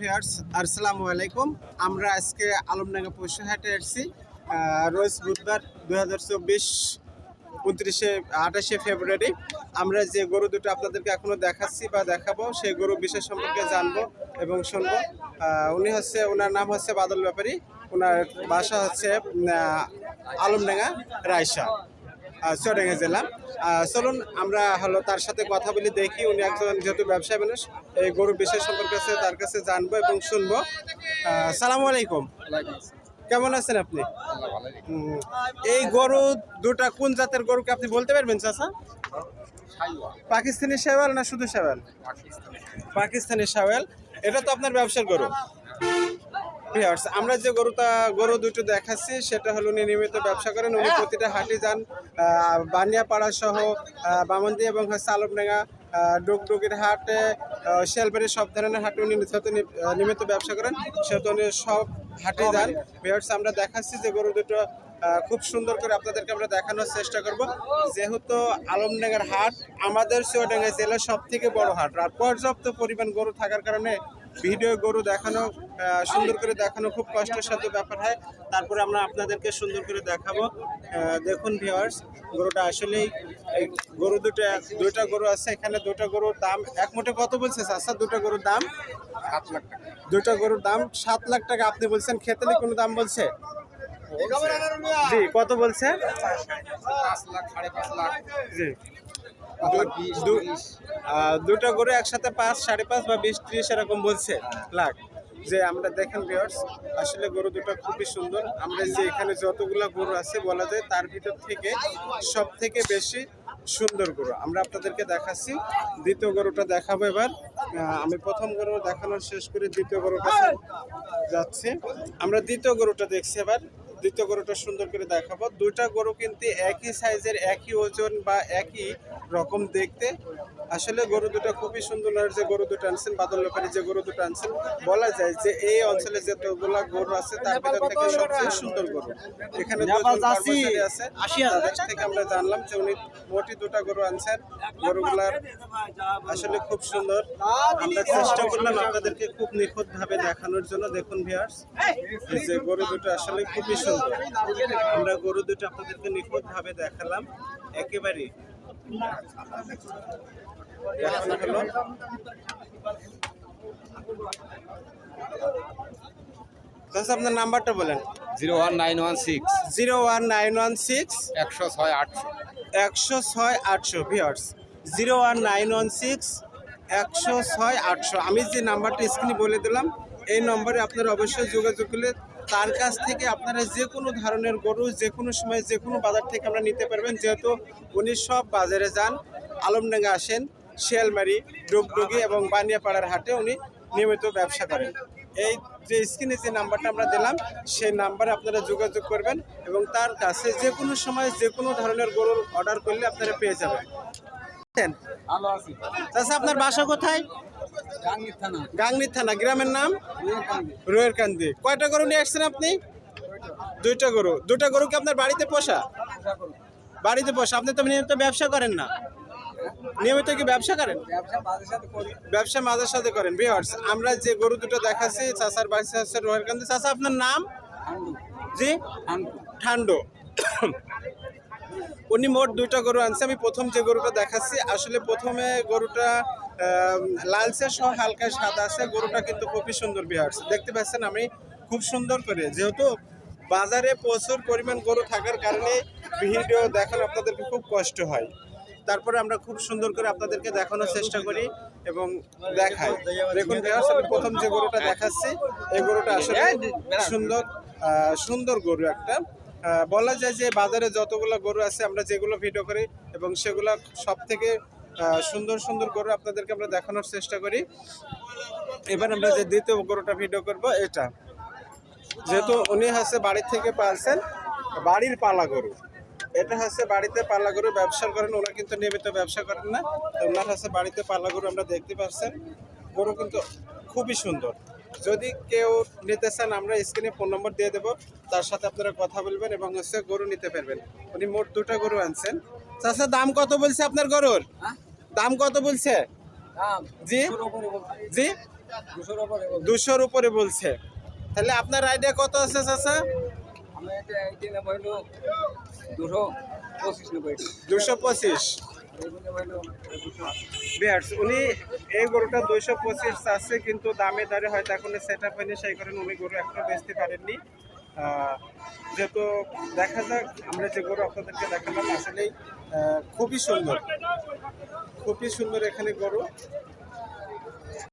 Viewers আসসালামু আলাইকুম। আমরা আজকে আলমডাঙ্গা পশু হাটে এসেছি রোজ বুধবার দুই হাজার চব্বিশ উনত্রিশে আঠাশে ফেব্রুয়ারি। আমরা যে গরু দুটো আপনাদেরকে এখনও দেখাচ্ছি বা দেখাবো সেই গরু বিষয় সম্পর্কে জানব এবং শুনব। উনি হচ্ছে ওনার নাম হচ্ছে বাদল ব্যাপারী। ওনার বাসা হচ্ছে আলমডাঙ্গা আহ, চুয়াডাঙ্গা জেলা চলুন আমরা হলো তার সাথে কথা বলি দেখি উনি একজন যেহেতু ব্যবসায়ী মানুষ এই গরু বিষয় সম্পর্কে আছে তার কাছে জানব এবং শুনব। সালামু আলাইকুম। কেমন আছেন আপনি? এই গরু দুটা কোন জাতের গরুকে আপনি বলতে পারবেন চাচা? পাকিস্তানি শেওয়াল না শুধু শেওয়াল? পাকিস্তানি শেওয়াল। এটা তো আপনার ব্যবসার গরু। Viewers, আমরা যে গরুটা গরু দুটো দেখাচ্ছি সেটা হলো উনি নিয়মিত ব্যবসা করেন উনি প্রতিটা হাটে যান বানিয়াপাড়া সহ বামন্দি এবং হচ্ছে আলমডাঙ্গা ডুগডুগির হাটে শিয়ালবাড়ির সব ধরনের হাটে উনি যেহেতু নিয়মিত ব্যবসা করেন সেহেতু উনি সব হাটে যান। ভিউয়ার্স আমরা দেখাচ্ছি যে গরু দুটো খুব সুন্দর করে আপনাদেরকে আমরা দেখানোর চেষ্টা করব। যেহেতু আলমডাঙ্গার হাট আমাদের চুয়াডাঙ্গা জেলার সব থেকে বড় হাট আর পর্যাপ্ত পরিমাণ গরু থাকার কারণে ভিডিও গরু দেখানো সুন্দর করে দেখানো খুব কষ্টের সাথে ব্যাপার হয়। তারপরে আমরা আপনাদেরকে সুন্দর করে দেখাবো। দেখুন ভিওয়ার্স গরুটা আসলেই এই গরু দুটো দুইটা গরু আছে এখানে দুটো গরুর দাম এক মুঠে কত বলছে আচ্ছা দুটো গরুর দাম? সাত লাখ টাকা। দুটো গরুর দাম সাত লাখ টাকা আপনি বলছেন খেতেলি কোনো দাম বলছে? জি কত বলছে? জি। দুটো গরু একসাথে পাঁচ, সাড়ে পাঁচ বা বিশ, ত্রিশ এরকম বলছে লাখ। যে আমরা দেখেন ভিউয়ার্স আসলে গরু দুটো খুবই সুন্দর। আমরা যে এখানে যতগুলো গরু আছে বলা যায় তার ভিতর থেকে সব থেকে বেশি সুন্দর গরু। আমরা আপনাদেরকে দেখাচ্ছি, দ্বিতীয় গরুটা দেখাবো এবার। আমি প্রথম গরু দেখানোর শেষ করে দ্বিতীয় কাছে যাচ্ছি। আমরা দ্বিতীয় গরুটা দেখছি এবার। দ্বিতীয় গরুটা সুন্দর করে দেখাবো। দুইটা গরু কিন্তু একই সাইজের একই ওজন বা একই রকম দেখতে। আসলে গরু দুটো খুবই সুন্দর আর যে গরু দুটো আনছেন বাদল ব্যাপারী যে গরু দুটো আনছেন বলা যায় যে এই অঞ্চলে যতগুলা গরু আছে তার ভিতর থেকে সবচেয়ে সুন্দর গরু। এখানে আছে। তাদের থেকে আমরা জানলাম যে উনি মোটি দুটো গরু আনছেন। গরুগুলার আসলে খুব সুন্দর। আমরা চেষ্টা করলাম আপনাদেরকে খুব নিখুঁত ভাবে দেখানোর জন্য। দেখুন ভিউয়ার্স এই যে গরু দুটো আসলে খুবই সুন্দর। আমরা গরু দুটো আপনাদেরকে নিখুঁত ভাবে দেখালাম। একেবারে দেখানো হলো তাহলে আপনার নাম্বারটা বলেন। Zero one nine one six. Zero one nine one six. একশো ছয় আটশো। একশো ছয় আটশো viewers zero one nine one six একশো ছয় আটশো। আমি যে নাম্বারটা স্ক্রিনে বলে দিলাম এই নম্বরে আপনারা অবশ্যই যোগাযোগ করলে তার কাছ থেকে আপনারা যে কোনো ধরনের গরু যে কোনো সময় যে কোনো বাজার থেকে আমরা নিতে পারবেন। যেহেতু উনি সব বাজারে যান আলমডাঙ্গা আসেন শিয়ালমারি ডুগডুগি এবং বানিয়াপাড়ার হাটে উনি নিয়মিত ব্যবসা করেন। এই যে স্ক্রিনে যে নাম্বারটা আমরা দিলাম সেই নাম্বারে আপনারা যোগাযোগ করবেন এবং তার কাছে যে কোনো সময় যে কোনো ধরনের গরুর অর্ডার করলে আপনারা পেয়ে যাবেন। আপনার বাসা কোথায়? গাংনি থানা। গ্রামের নাম? রোয়ের কান্দি কয়টা গরু নিয়ে আসছেন আপনি? দুইটা গরু। দুইটা গরু কি আপনার বাড়িতে পোষা? বাড়িতে পোষা। আপনি তো নিয়মিত ব্যবসা করেন না? নিয়মিত কি ব্যবসা করেন? ব্যবসা বাজার সাথে মাঝের করেন। বিহার্স আমরা যে গরু দুটো দেখাচ্ছি চাচার বাড়ি হচ্ছে রোহের কান্দি চাচা আপনার নাম? জি? ঠান্ডো। উনি মোট দুইটা গরু আনছে। আমি প্রথম যে গরুটা দেখাচ্ছি আসলে প্রথমে গরুটা লালচে সহ হালকা সাদা আছে, গরুটা কিন্তু খুবই সুন্দর বিহার্স দেখতে পাচ্ছেন আমি, খুব সুন্দর করে। যেহেতু বাজারে প্রচুর পরিমাণ গরু থাকার কারণে ভিডিও দেখানো আপনাদেরকে খুব কষ্ট হয়। তারপরে আমরা খুব সুন্দর করে আপনাদেরকে দেখানোর চেষ্টা করি এবং দেখাই। দেখুন আমি প্রথম যে গরুটা দেখাচ্ছি, এই গরুটা আসলে সুন্দর সুন্দর গরু একটা। বলা যায় যে বাজারে যতগুলো গরু আছে, আমরা যেগুলো ভিডিও করি এবং সেগুলো সব থেকে সুন্দর সুন্দর গরু আপনাদেরকে আমরা দেখানোর চেষ্টা করি। এবার আমরা যে দ্বিতীয় গরুটা ভিডিও করব, এটা। যেহেতু উনি হচ্ছে বাড়ি থেকে পালছেন, বাড়ির পালা গরু। এটা হচ্ছে বাড়িতে পাল্লা গরু, ব্যবসা করেন ওরা কিন্তু নিয়মিত ব্যবসা করেন না। ওনার হচ্ছে বাড়িতে পাল্লা গরু আমরা দেখতে পাচ্ছেন। গরু কিন্তু খুবই সুন্দর। যদি কেউ নিতে চান, আমরা স্ক্রিনে ফোন নম্বর দিয়ে দেবো। তার সাথে আপনারা কথা বলবেন এবং হচ্ছে গরু নিতে পারবেন। উনি মোট দুটো গরু আনছেন। চাষা দাম কত বলছে আপনার গরুর? হ্যাঁ? দাম কত বলছে? জি? জি? দুশোর উপরে বলছে। তাহলে আপনার আইডিয়া কত আছে চাচা? দুশো পঁচিশ বিয়ার্স উনি এই গরুটা দুইশো পঁচিশ চাচ্ছে কিন্তু দামে দরে হয়তো এখন সেট আপ হয়নি সেই কারণে উনি গরু এখনও বেচতে পারেননি। যেহেতু দেখা যাক, আমরা যে গরু আপনাদেরকে দেখালাম, আসলেই খুবই সুন্দর। খুবই সুন্দর এখানে গরু।